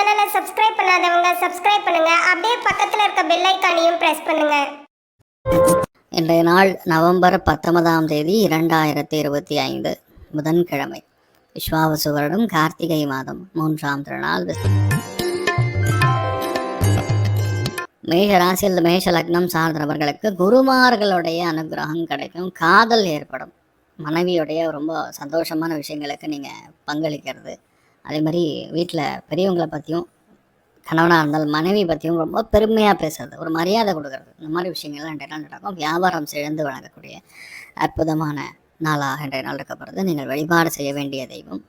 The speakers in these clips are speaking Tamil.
சேனலை சப்ஸ்கிரைப் பண்ணாதவங்க சப்ஸ்கிரைப் பண்ணுங்க. அப்படியே பக்கத்தில் இருக்க பெல் ஐக்கானையும் பிரஸ் பண்ணுங்க. இன்றைய நாள் நவம்பர் பத்தொன்பதாம் தேதி இரண்டாயிரத்தி இருபத்தி ஐந்து புதன்கிழமை. விஸ்வாவசு வருடம் கார்த்திகை மாதம் மூன்றாம் திருநாள். மேஷ ராசியில் மேஷ லக்னம் சார்ந்தவர்களுக்கு குருமார்களுடைய அனுகிரகம் கிடைக்கும். காதல் ஏற்படும். மனைவியுடைய ரொம்ப சந்தோஷமான விஷயங்களுக்கு நீங்கள் பங்களிக்கிறது. அதே மாதிரி வீட்டில் பெரியவங்களை பற்றியும் கணவனாக இருந்தால் மனைவி பற்றியும் ரொம்ப பெருமையாக பேசுறது ஒரு மரியாதை கொடுக்கறது. இந்த மாதிரி விஷயங்கள்லாம் இன்றைய நாள் நடக்கும். வியாபாரம் சிறந்து வழங்கக்கூடிய அற்புதமான நாளாக இன்றைய நாள் இருக்கப்படுறது நீங்கள் வழிபாடு செய்ய வேண்டிய தெய்வம்.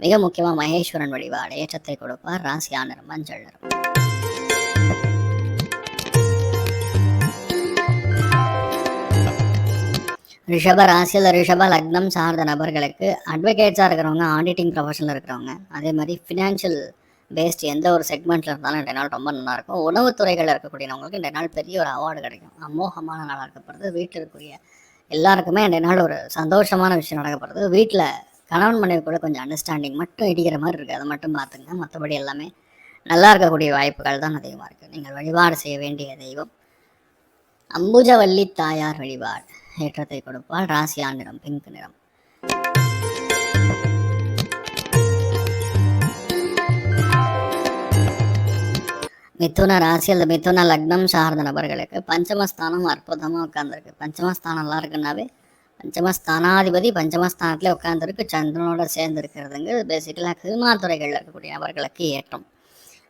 மிக முக்கியமாக மகேஸ்வரன் வழிபாடு ஏற்றத்தை கொடுப்பார். ராசியானரும் மஞ்சள் நிறம். ரிஷப ராசியில் ரிஷப லக்னம் சார்ந்த நபர்களுக்கு அட்வொகேட்ஸாக இருக்கிறவங்க ஆடிட்டிங் ப்ரொஃபஷனில் இருக்கிறவங்க அதே மாதிரி ஃபினான்ஷியல் பேஸ்ட் எந்த ஒரு செக்மெண்ட்டில் இருந்தாலும் ரெண்டு நாள் ரொம்ப நல்லாயிருக்கும் உணவுத்துறைகளில் இருக்கக்கூடியவங்களுக்கு ரெண்டு நாள் பெரிய ஒரு அவார்டு கிடைக்கும். அமோகமான நாளாக இருக்கப்படுறது வீட்டில் இருக்கக்கூடிய எல்லாருக்குமே ரெண்டு நாள் ஒரு சந்தோஷமான விஷயம் நடக்கப்படுறது. வீட்டில் கணவன் மனைவிக்குள்ளே கொஞ்சம் அண்டர்ஸ்டாண்டிங் மட்டும் இடிக்கிற மாதிரி இருக்குது அதை மட்டும் பார்த்துங்க. மற்றபடி எல்லாமே நல்லா இருக்கக்கூடிய வாய்ப்புகள் தான் அதிகமாக இருக்குது நீங்கள் வழிபாடு செய்ய வேண்டிய தெய்வம் அம்புஜவல்லி தாயார் வழிபாடு. ஏற்றத்தை கொடுப்பால் ராசியா நிறம் பிங்க் நிறம். மிதுன ராசி அல்லது மிதுன லக்னம் சார்ந்த நபர்களுக்கு பஞ்சமஸ்தானம் அற்புதமாக உட்காந்துருக்கு பஞ்சமஸ்தானம்லாம் இருக்குனாவே இருக்குன்னாவே பஞ்சமஸ்தானாதிபதி பஞ்சமஸ்தானத்தில் உட்காந்துருக்கு சந்திரனோட சேர்ந்து இருக்கிறதுங்க பேசிக்கலாக கிருமாத்துறைகளில் துறைகளில் இருக்கக்கூடிய நபர்களுக்கு ஏற்றம்.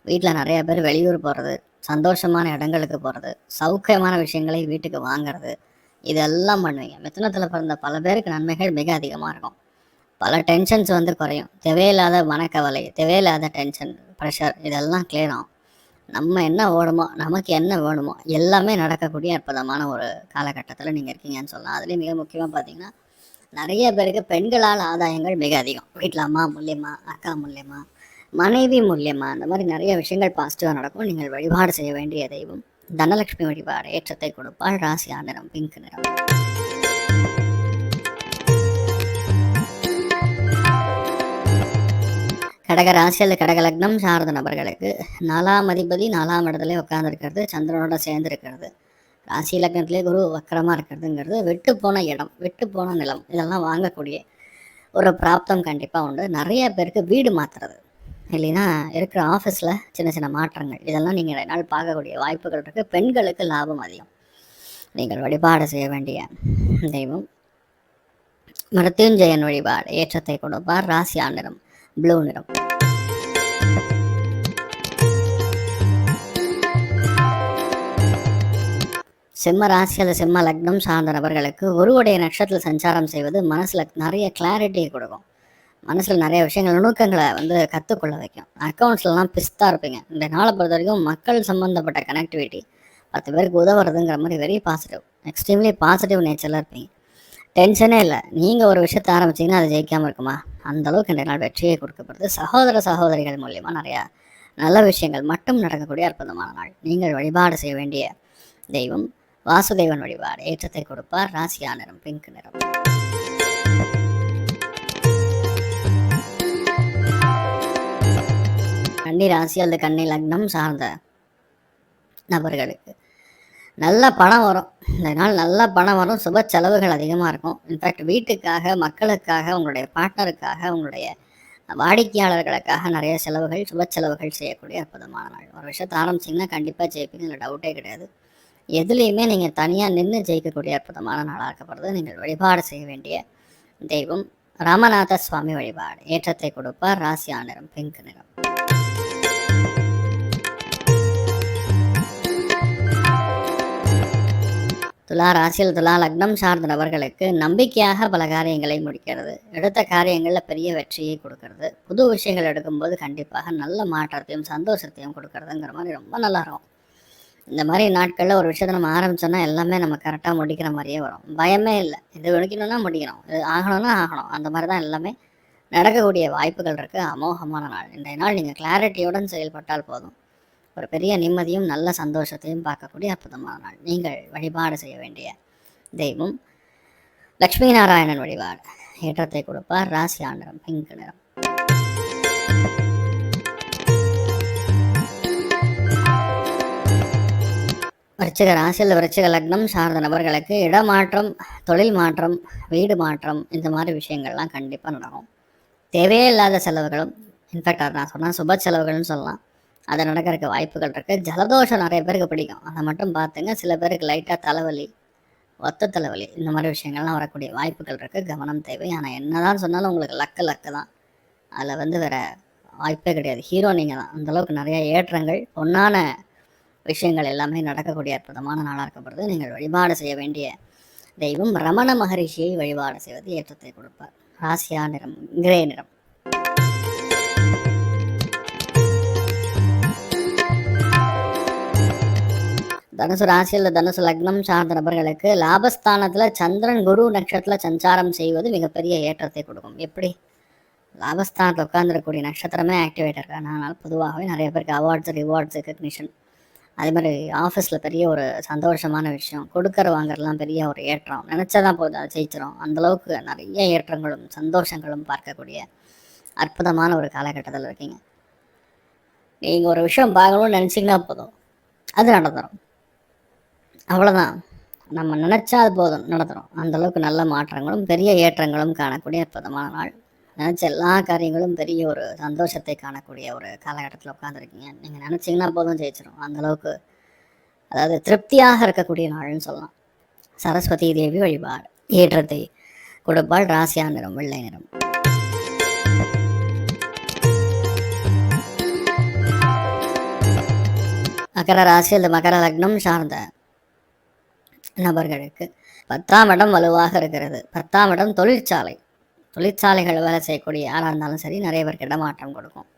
வீட்டில் நிறைய பேர் வெளியூர் போகிறது சந்தோஷமான இடங்களுக்கு போகிறது சௌக்கியமான விஷயங்களை வீட்டுக்கு வாங்குறது இதெல்லாம் பண்ணுவீங்க. மிதுனத்தில் பிறந்த பல பேருக்கு நன்மைகள் மிக அதிகமாக இருக்கும். பல டென்ஷன்ஸ் வந்து குறையும். தேவையில்லாத மனக்கவலை தேவையில்லாத டென்ஷன் ப்ரெஷர் இதெல்லாம் கிளியர் ஆகும். நம்ம என்ன ஓடுமோ நமக்கு என்ன வேணுமோ எல்லாமே நடக்கக்கூடிய அற்புதமான ஒரு காலகட்டத்தில் நீங்கள் இருக்கீங்கன்னு சொல்லலாம். அதுலேயும் மிக முக்கியமாக பார்த்தீங்கன்னா நிறைய பேருக்கு பெண்களால் ஆதாயங்கள் மிக அதிகம். வீட்டில் அம்மா மூலியமா அக்கா மூலியமா மனைவி மூலியமா அந்த மாதிரி நிறைய விஷயங்கள் பாசிட்டிவாக நடக்கும். நீங்கள் வழிபாடு செய்ய வேண்டிய தெய்வம். தனலட்சுமி வழிபாடு ஏற்றத்தை கொடுப்பால் ராசியா நிறம் பிங்க் நிறம். கடக ராசி கடக லக்னம் சாரத நபர்களுக்கு நாலாம் அதிபதி நாலாம் இடத்துல உட்காந்துருக்கிறது சந்திரனோட சேர்ந்து இருக்கிறது ராசி லக்னத்திலே குரு வக்கரமாக இருக்கிறதுங்கிறது வெட்டு போன இடம் வெட்டு போன நிலம். இதெல்லாம் வாங்கக்கூடிய ஒரு பிராப்தம் கண்டிப்பாக உண்டு. நிறைய பேருக்கு வீடு மாற்றுறது இல்லைன்னா இருக்கிற ஆஃபீஸில் சின்ன சின்ன மாற்றங்கள். இதெல்லாம் நீங்கள் ரெண்டு நாள் பார்க்கக்கூடிய வாய்ப்புகள் இருக்குது பெண்களுக்கு லாபம் அதிகம். நீங்கள் வழிபாடு செய்ய வேண்டிய தெய்வம். மிருத்யுஞ்சயன் வழிபாடு. ஏற்றத்தை கொடுப்பார். ராசியா நிறம். ப்ளூ நிறம். சிம்ம ராசி அல்லது சிம்ம லக்னம் சார்ந்த நபர்களுக்கு குருவுடைய நட்சத்திரத்தில் சஞ்சாரம் செய்வது மனசில் நிறைய கிளாரிட்டியை கொடுக்கும். மனசில் நிறைய விஷயங்கள் நுணுக்கங்களை வந்து கற்றுக்கொள்ள வைக்கும். அக்கௌண்ட்ஸ்லாம் பிஸ்தாக இருப்பீங்க. இந்த நாளை பொறுத்த வரைக்கும் மக்கள் சம்மந்தப்பட்ட கனெக்டிவிட்டி பத்து பேருக்கு உதவுறதுங்கிற மாதிரி வெரி பாசிட்டிவ் எக்ஸ்ட்ரீம்லி பாசிட்டிவ் நேச்சரில் இருப்பீங்க. டென்ஷனே இல்லை. நீங்கள் ஒரு விஷயத்தை ஆரம்பிச்சிங்கன்னா அது ஜெயிக்காமல் இருக்குமா? அந்த அளவுக்கு இந்த நாள் வெற்றியை கொடுக்கப்படுது. சகோதர சகோதரிகள் மூலயமா நிறையா நல்ல விஷயங்கள் மட்டும் நடக்கக்கூடிய அற்புதமான நாள். நீங்கள் வழிபாடு செய்ய வேண்டிய தெய்வம் வாசுதேவன் வழிபாடு ஏற்றத்தை கொடுப்பார். ராசியா நிறம் பிங்க் நிறம். கன்னி ராசி அல்லது கன்னி லக்னம் சார்ந்த நபர்களுக்கு. நல்ல பணம் வரும். இதனால் நல்ல பணம் வரும். சுப செலவுகள் அதிகமாக இருக்கும். இன்ஃபேக்ட் வீட்டுக்காக மக்களுக்காக உங்களுடைய பார்ட்னருக்காக உங்களுடைய வாடிக்கையாளர்களுக்காக நிறைய செலவுகள் சுப செலவுகள் செய்யக்கூடிய அற்புதமான நாள். ஒரு விஷயத்தை ஆரம்பிச்சிங்கன்னா கண்டிப்பாக ஜெயிப்பீங்க. டவுட்டே கிடையாது. எதுலேயுமே நீங்கள் தனியாக நின்று ஜெயிக்கக்கூடிய அற்புதமான நாளாக இருக்கப்படுது நீங்கள் வழிபாடு செய்ய வேண்டிய தெய்வம் ராமநாத சுவாமி வழிபாடு. ஏற்றத்தை கொடுப்பார். ராசியா நிறம் பிங்க் நிறம். துலா ராசியில் துலா லக்னம் சார்ந்த நபர்களுக்கு நம்பிக்கையாக பல காரியங்களை முடிக்கிறது. எடுத்த காரியங்களில் பெரிய வெற்றியை கொடுக்கறது. புது விஷயங்கள் எடுக்கும்போது கண்டிப்பாக நல்ல மாற்றத்தையும் சந்தோஷத்தையும் கொடுக்கறதுங்கிற மாதிரி ரொம்ப நல்லா இருக்கும். இந்த மாதிரி நாட்களில் ஒரு விஷயத்தை நம்ம ஆரம்பிச்சோன்னா எல்லாமே நம்ம கரெக்டாக முடிக்கிற மாதிரியே வரும். பயமே இல்லை. இது முடிக்கணும்னா முடிக்கணும். இது ஆகணும்னா ஆகணும். அந்த மாதிரி தான் எல்லாமே நடக்கக்கூடிய வாய்ப்புகள் இருக்குது அமோகமான நாள். இன்றைய நாள் நீங்கள் கிளாரிட்டியுடன் செயல்பட்டால் போதும். ஒரு பெரிய நிம்மதியும் நல்ல சந்தோஷத்தையும் பார்க்கக்கூடிய அற்புதமான நாள். நீங்கள் வழிபாடு செய்ய வேண்டிய தெய்வம் லக்ஷ்மி நாராயணன் வழிபாடு. ஏற்றத்தை கொடுப்பார். ராசி ஆண்டரம் பிங்க் நிறம். விருச்சிக ராசியில் விருச்சிக லக்னம் சார்ந்த நபர்களுக்கு இடமாற்றம் தொழில் மாற்றம் வீடு மாற்றம் இந்த மாதிரி விஷயங்கள்லாம் கண்டிப்பாக நடக்கும். தேவையே இல்லாத செலவுகளும் இன்ஃபேக்ட் நான் சொன்னால் சுப செலவுகள்னு சொல்லலாம். அது நடக்கிறதுக்கு வாய்ப்புகள் இருக்குது ஜலதோஷம் நிறைய பேருக்கு பிடிக்கும். அதை மட்டும் பார்த்துங்க. சில பேருக்கு லைட்டாக தலைவலி ஒத்த தலைவலி இந்த மாதிரி விஷயங்கள்லாம் வரக்கூடிய வாய்ப்புகள் இருக்குது கவனம் தேவை. ஆனால் என்னதான் சொன்னாலும் உங்களுக்கு லக்கு லக்கு தான். அதில் வந்து வேற வாய்ப்பே கிடையாது. ஹீரோ நீங்கள் தான். அந்தளவுக்கு நிறைய ஏற்றங்கள் பொன்னான விஷயங்கள் எல்லாமே நடக்கக்கூடிய அற்புதமான நாளாக இருக்கப்படுது. நீங்கள் வழிபாடு செய்ய வேண்டிய தெய்வம் ரமண மகரிஷியை வழிபாடு செய்வது ஏற்றத்தை கொடுப்பார். ராசியா நிறம் கிரே நிறம். தனுசு ராசியில் தனுசு லக்னம் சார்ந்த நபர்களுக்கு லாபஸ்தானத்தில் சந்திரன் குரு நட்சத்திரத்தில் சஞ்சாரம் செய்வது மிகப்பெரிய ஏற்றத்தை கொடுக்கும். எப்படி? லாபஸ்தானத்தில் உட்காந்துருக்கக்கூடிய நட்சத்திரமே ஆக்டிவேட் இருக்காங்க அதனால் பொதுவாகவே நிறைய பேருக்கு அவார்ட்ஸ் ரிவார்ட்ஸ் ரெக்கக்னிஷன் அதே மாதிரி ஆஃபீஸில் பெரிய ஒரு சந்தோஷமான விஷயம். கொடுக்கற வாங்குறதுலாம் பெரிய ஒரு ஏற்றம். நினச்சதான் போதும். அதை ஜெயிச்சிரும். அந்தளவுக்கு நிறைய ஏற்றங்களும் சந்தோஷங்களும் பார்க்கக்கூடிய அற்புதமான ஒரு காலகட்டத்தில் இருக்கீங்க. நீங்கள் ஒரு விஷயம் பார்க்கணும்னு நினச்சிங்கன்னா போதும். அது நடந்துடும் அவ்வளோதான் நம்ம நினச்சா அது போதும் நடத்துகிறோம் அந்தளவுக்கு நல்ல மாற்றங்களும் பெரிய ஏற்றங்களும் காணக்கூடிய அற்புதமான நாள். நினச்ச எல்லா காரியங்களும் பெரிய ஒரு சந்தோஷத்தை காணக்கூடிய ஒரு காலகட்டத்தில் உட்காந்துருக்கீங்க நீங்கள் நினச்சிங்கன்னா போதும் ஜெயிச்சிடும் அந்தளவுக்கு அதாவது திருப்தியாக இருக்கக்கூடிய நாள்னு சொல்லலாம். சரஸ்வதி தேவி வழிபாடு. ஏற்றத்தை கொடுப்பாள் ராசியா நிறம் வெள்ளை நிறம். மகர ராசி அல்லது மகர லக்னம் சார்ந்த நபர்களுக்கு. பத்தாம் இடம் வலுவாக இருக்கிறது. பத்தாம் இடம் தொழிற்சாலை. தொழிற்சாலைகள் வேலை செய்யக்கூடிய யாராக இருந்தாலும் சரி நிறைய பேருக்கு இடமாற்றம் கொடுக்கும்.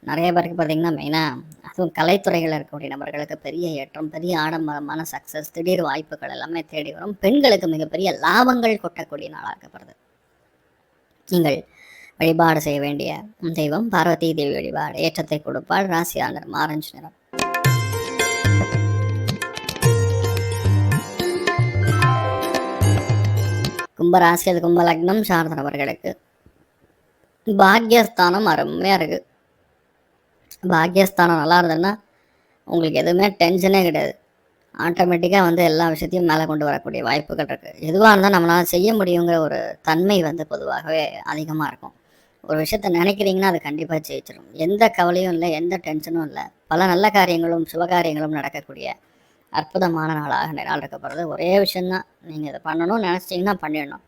நிறைய பேருக்கு பார்த்திங்கன்னா மெயினாக அதுவும் கலைத்துறைகளில் இருக்கக்கூடிய நபர்களுக்கு பெரிய ஏற்றம் பெரிய ஆடம்பரமான சக்ஸஸ் திடீர் வாய்ப்புகள் எல்லாமே தேடி வரும். பெண்களுக்கு மிகப்பெரிய லாபங்கள் கொட்டக்கூடிய நாளாக இருக்கப்படுது நீங்கள் வழிபாடு செய்ய வேண்டிய தெய்வம் பார்வதி தேவி வழிபாடு ஏற்றத்தை கொடுப்பாள் ராசியாளர் ஆரஞ்சு நிறம். கும்பராசி அது கும்ப லக்னம் சார்ந்த நபர்களுக்கு. பாக்யஸ்தானம் அருமையாக இருக்குது பாக்யஸ்தானம் நல்லா இருந்ததுன்னா உங்களுக்கு எதுவுமே டென்ஷனே கிடையாது. ஆட்டோமேட்டிக்காக வந்து எல்லா விஷயத்தையும் மேலே கொண்டு வரக்கூடிய வாய்ப்புகள் இருக்குது எதுவாக இருந்தால் நம்மளால் செய்ய முடியுங்கிற ஒரு தன்மை வந்து பொதுவாகவே அதிகமாக இருக்கும். ஒரு விஷயத்த நினைக்கிறீங்கன்னா அது கண்டிப்பாக ஜெயிச்சிடும் எந்த கவலையும் இல்லை எந்த டென்ஷனும் இல்லை. பல நல்ல காரியங்களும் சுபகாரியங்களும் நடக்கக்கூடிய அற்புதமான நாளாக இந்த நாள் இருக்க போகிறது ஒரே விஷயந்தான் நீங்கள் இதை பண்ணணும்னு நினச்சிட்டிங்கன்னா பண்ணிடணும்.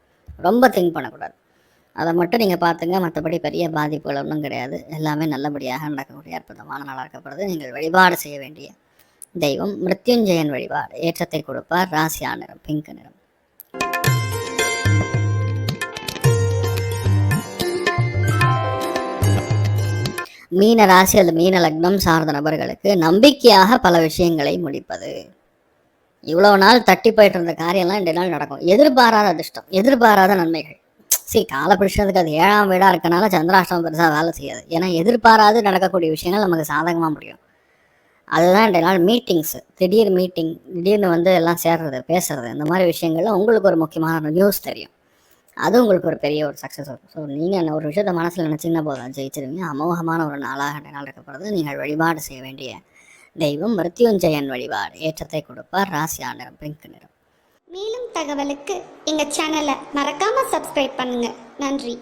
ரொம்ப திங்க் பண்ணக்கூடாது. அதை மட்டும் நீங்கள் பார்த்துங்க. மற்றபடி பெரிய பாதிப்புகள் ஒன்றும் கிடையாது. எல்லாமே நல்லபடியாக நடக்கக்கூடிய அற்புதமான நாளாக இருக்கப்படுறது நீங்கள் வழிபாடு செய்ய வேண்டிய தெய்வம் மிருத்யுஞ்சயன் வழிபாடு. ஏற்றத்தை கொடுப்பார். ராசியா நிறம் பிங்க் நிறம். மீன ராசி அல்லது மீன லக்னம் சார்ந்த நபர்களுக்கு நம்பிக்கையாக பல விஷயங்களை முடிப்பது. இவ்வளோ நாள் தட்டி போயிட்டு இருந்த காரியம்லாம் இந்த நாள் நடக்கும். எதிர்பாராத அதிர்ஷ்டம் எதிர்பாராத நன்மைகள். சரி காலை பிடிச்சதுக்கு அது ஏழாம் வீடாக இருக்கனால சந்திராஷ்டமம் பெருசாக வேலை செய்யாது. ஏன்னா எதிர்பாராது நடக்கக்கூடிய விஷயங்கள் நமக்கு சாதகமாக முடியும். அதுதான் இந்த நாள் மீட்டிங்ஸ் திடீர் மீட்டிங் திடீர்னு வந்து எல்லாம் சேர்றது பேசுறது இந்த மாதிரி விஷயங்கள்ல உங்களுக்கு ஒரு முக்கியமான நியூஸ் தெரியும். அது உங்களுக்கு ஒரு பெரிய ஒரு சக்ஸஸ் இருக்கும் ஸோ நீங்கள் ஒரு விஷயத்த மனசில் நினச்சிங்கன்னா போதும். ஜெயிச்சிருவீங்க. அமோகமான ஒரு நாளாக இந்த நாள் இருக்கப்படுறது நீங்கள் வழிபாடு செய்ய வேண்டிய தெய்வம் மிருத்யுஞ்சயன் வழிபாடு. ஏற்றத்தை கொடுப்பார் ராசியா நிறம் பிங்க் நிறம். மேலும் தகவலுக்கு எங்கள் சேனலை மறக்காமல் சப்ஸ்கிரைப் பண்ணுங்கள் நன்றி.